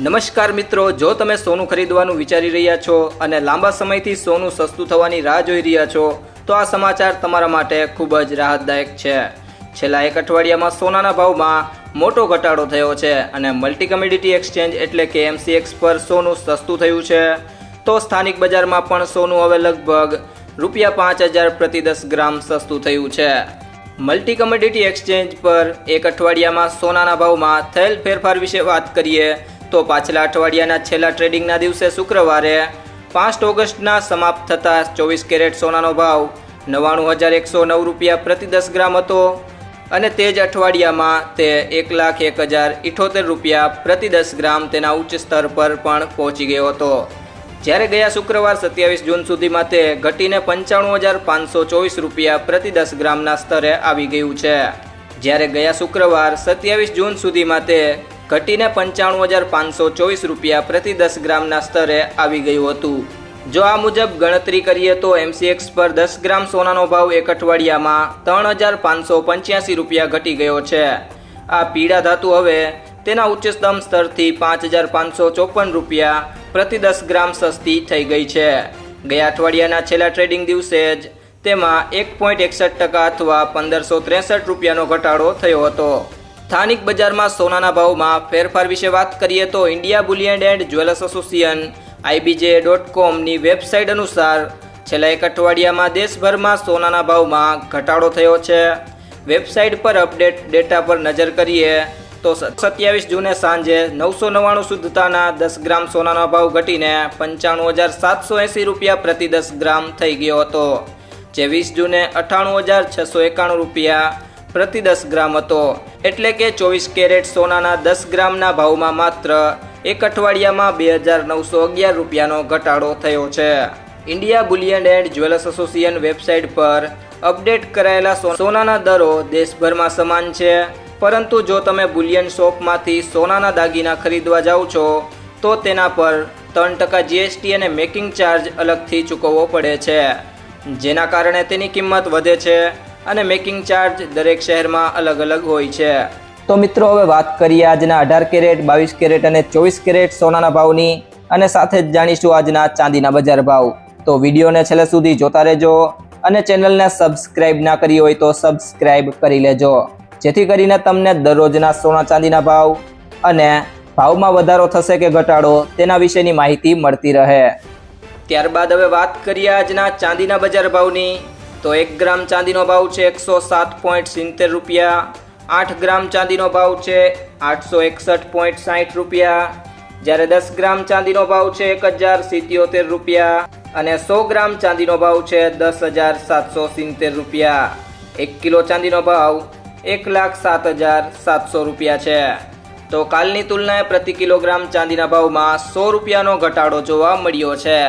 નમસ્કાર મિત્રો, જો તમે સોનું ખરીદવાનું વિચારી રહ્યા છો અને લાંબા સમયથી સોનું સસ્તું થવાની રાહ જોઈ રહ્યા છો, તો આ સમાચાર તમારા માટે ખૂબ જ રાહતદાયક છે. છેલ્લા એક અઠવાડિયામાં સોનાના ભાવમાં મોટો ઘટાડો થયો છે અને મલ્ટી કમ્યુડિટી એક્સચેન્જ એટલે કે એમસીએક્સ પર સોનું સસ્તું થયું છે. તો સ્થાનિક બજારમાં પણ સોનું હવે લગભગ રૂપિયા પાંચ હજાર પ્રતિ દસ ગ્રામ સસ્તું થયું છે. મલ્ટી કમોડિટી એક્સચેન્જ પર એક અઠવાડિયામાં સોનાના ભાવમાં થયેલ ફેરફાર વિશે વાત કરીએ તો પાછલા અઠવાડિયાના છેલ્લા ટ્રેડિંગના દિવસે શુક્રવારે પાંચ ઓગસ્ટના સમાપ્ત થતા ચોવીસ કેરેટ સોનાનો ભાવ નવ્વાણું હજાર એકસો નવ રૂપિયા પ્રતિ દસ ગ્રામ હતો અને તે જ અઠવાડિયામાં તે એક લાખ એક હજાર ઇઠોતેર રૂપિયા પ્રતિ દસ ગ્રામ તેના ઉચ્ચ સ્તર પર પણ પહોંચી ગયો હતો. જ્યારે ગયા શુક્રવાર સત્યાવીસ જૂન સુધીમાં તે ઘટીને પંચાણું હજાર પાંચસો ચોવીસ રૂપિયા પ્રતિ દસ ગ્રામના સ્તરે આવી ગયું છે. જ્યારે ગયા શુક્રવાર સત્યાવીસ જૂન સુધીમાં તે ઘટીને પંચાણું હજાર પાંચસો ચોવીસ રૂપિયા પ્રતિ દસ ગ્રામના સ્તરે આવી ગયું હતું. જો આ મુજબ ગણતરી કરીએ તો એમસીએક્સ પર દસ ગ્રામ સોનાનો ભાવ એક અઠવાડિયામાં ત્રણ હજાર પાંચસો પંચ્યાસી રૂપિયા ઘટી ગયો છે. આ પીળા ધાતુ હવે તેના ઉચ્ચતમ સ્તરથી પાંચ હજાર પાંચસો ચોપન રૂપિયા પ્રતિ દસ ગ્રામ સસ્તી થઈ ગઈ છે. ગયા અઠવાડિયાના છેલ્લા ટ્રેડિંગ દિવસે જ તેમાં એક પોઈન્ટ એકસઠ ટકા અથવા પંદરસો ત્રેસઠ રૂપિયાનો ઘટાડો થયો હતો. સ્થાનિક બજારમાં સોનાના ભાવમાં ફેરફાર વિશે વાત કરીએ તો India bullion and jewellers association, IBJ dot કોમની website અનુસાર છેલ્લા એક અઠવાડિયામાં દેશભરમાં સોનાના ભાવમાં ઘટાડો થયો છે. વેબસાઇટ પર અપડેટ ડેટા પર નજર કરીએ તો સત્યાવીસ જૂને સાંજે નવસો નવ્વાણું શુદ્ધતાના દસ ગ્રામ સોનાનો ભાવ ઘટીને પંચાણું હજાર સાતસો એંસી રૂપિયા પ્રતિ દસ ગ્રામ થઈ ગયો હતો. જે વીસ જૂને અઠ્ઠાણું હજાર છસો એકાણું રૂપિયા પ્રતિ દસ ગ્રામ હતો. એટલે કે ચોવીસ કેરેટ સોનાના દસ ગ્રામના ભાવમાં માત્ર એક અઠવાડિયામાં બે હજાર નવસો અગિયાર રૂપિયાનો ઘટાડો થયો છે. India bullion and jewellers association website પર અપડેટ કરાયેલા સોનાના દરો દેશભરમાં સમાન છે. પરંતુ જો તમે બુલિયન શોપમાંથી સોનાના દાગીના ખરીદવા જાઓ છો, તો તેના પર ત્રણ ટકા જીએસટી અને મેકિંગ ચાર્જ અલગથી ચૂકવવો પડે છે. જેના કારણે તેની કિંમત વધે છે. અને મેકિંગ ચાર્જ દરેક શહેરમાં અલગ અલગ હોય છે. તો મિત્રો હવે વાત કરીએ આજના અઢાર કેરેટ બાવીસ કેરેટ અને ચોવીસ કેરેટ સોનાના ભાવની અને સાથે જ જાણીશું આજના ચાંદીના બજાર ભાવ. તો વિડીયોને છેલ્લે સુધી જોતા રહેજો અને ચેનલને સબસ્ક્રાઇબ ના કરી હોય તો સબસ્ક્રાઇબ કરી લેજો. જેથી કરીને તમને દરરોજના સોના ચાંદીના ભાવ અને ભાવમાં વધારો થશે કે ઘટાડો તેના વિશેની માહિતી મળતી રહે. ત્યારબાદ હવે વાત કરીએ આજના ચાંદીના બજાર ભાવની. તો એક ગ્રામ ચાંદીનો ભાવ છે એકસો સાત પોઈન્ટ સિત્તેર રૂપિયા, આઠ ગ્રામ ચાંદીનો ભાવ છે આઠસો એકસઠ પોઈન્ટ સાઠ રૂપિયા, જ્યારે દસ ગ્રામ ચાંદીનો ભાવ છે એક હજાર સિત્યોતેર રૂપિયા અને સો ગ્રામ ચાંદીનો ભાવ છે દસ હજાર સાતસો સિત્તેર રૂપિયા. એક કિલો ચાંદીનો ભાવ એક લાખ સાત હજાર સાતસો રૂપિયા છે. તો કાલની તુલનાએ પ્રતિ કિલોગ્રામ ચાંદીના ભાવમાં સો રૂપિયાનો ઘટાડો જોવા મળ્યો છે.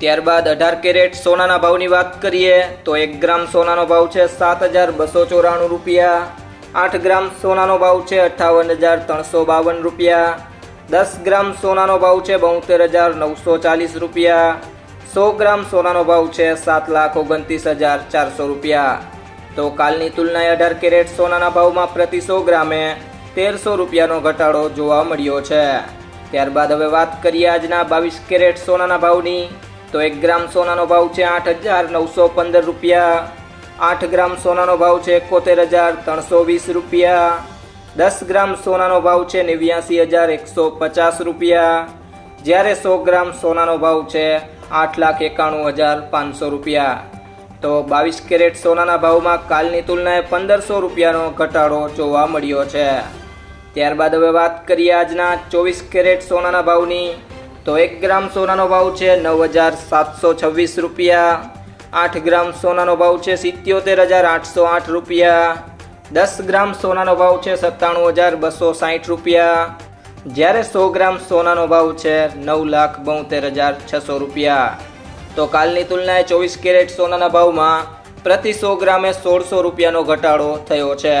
ત્યારબાદ અઢાર કેરેટ સોનાના ભાવની વાત કરીએ, તો એક ગ્રામ સોનાનો ભાવ છે સાત હજાર બસો ચોરાણું રૂપિયા, આઠ ગ્રામ સોનાનો ભાવ છે અઠ્ઠાવન હજાર ત્રણસો બાવન રૂપિયા, દસ ગ્રામ સોનાનો ભાવ છે બોતેર હજાર નવસો ચાલીસ રૂપિયા, સો ગ્રામ સોનાનો ભાવ છે સાત લાખ ઓગણત્રીસ હજાર ચારસો રૂપિયા. તો કાલની તુલનાએ અઢાર કેરેટ સોનાના ભાવમાં પ્રતિ સો ગ્રામે તેરસો રૂપિયાનો ઘટાડો જોવા મળ્યો છે. ત્યારબાદ હવે વાત કરીએ આજના બાવીસ કેરેટ સોનાના ભાવની. તો એક ગ્રામ સોનાનો ભાવ છે આઠ હજાર નવસો પંદર રૂપિયા. આઠ ગ્રામ સોનાનો ભાવ છે એકોતેર હજાર ત્રણસો વીસ રૂપિયા. દસ ગ્રામ સોનાનો ભાવ છે નેવ્યાસી હજાર એકસો પચાસ રૂપિયા. જ્યારે સો ગ્રામ સોનાનો ભાવ છે આઠ લાખ એકાણું હજાર પાંચસો રૂપિયા. તો બાવીસ કેરેટ સોનાના ભાવમાં કાલની તુલનાએ પંદરસો રૂપિયાનો ઘટાડો જોવા મળ્યો છે. ત્યારબાદ હવે વાત કરીએ આજના ચોવીસ કેરેટ સોનાના ભાવની. તો એક ગ્રામ સોનાનો ભાવ છે નવ હજાર સાતસો છવ્વીસ રૂપિયા. આઠ ગ્રામ સોનાનો ભાવ છે સિત્યોતેર હજાર આઠસો આઠ રૂપિયા. દસ ગ્રામ સોનાનો ભાવ છે સત્તાણું હજાર બસો સાઠ રૂપિયા. જ્યારે સો ગ્રામ સોનાનો ભાવ છે નવ લાખ બોતેર હજાર છસો રૂપિયા. તો કાલની તુલનાએ ચોવીસ કેરેટ સોનાના ભાવમાં પ્રતિ સો ગ્રામે સોળસો રૂપિયાનો ઘટાડો થયો છે.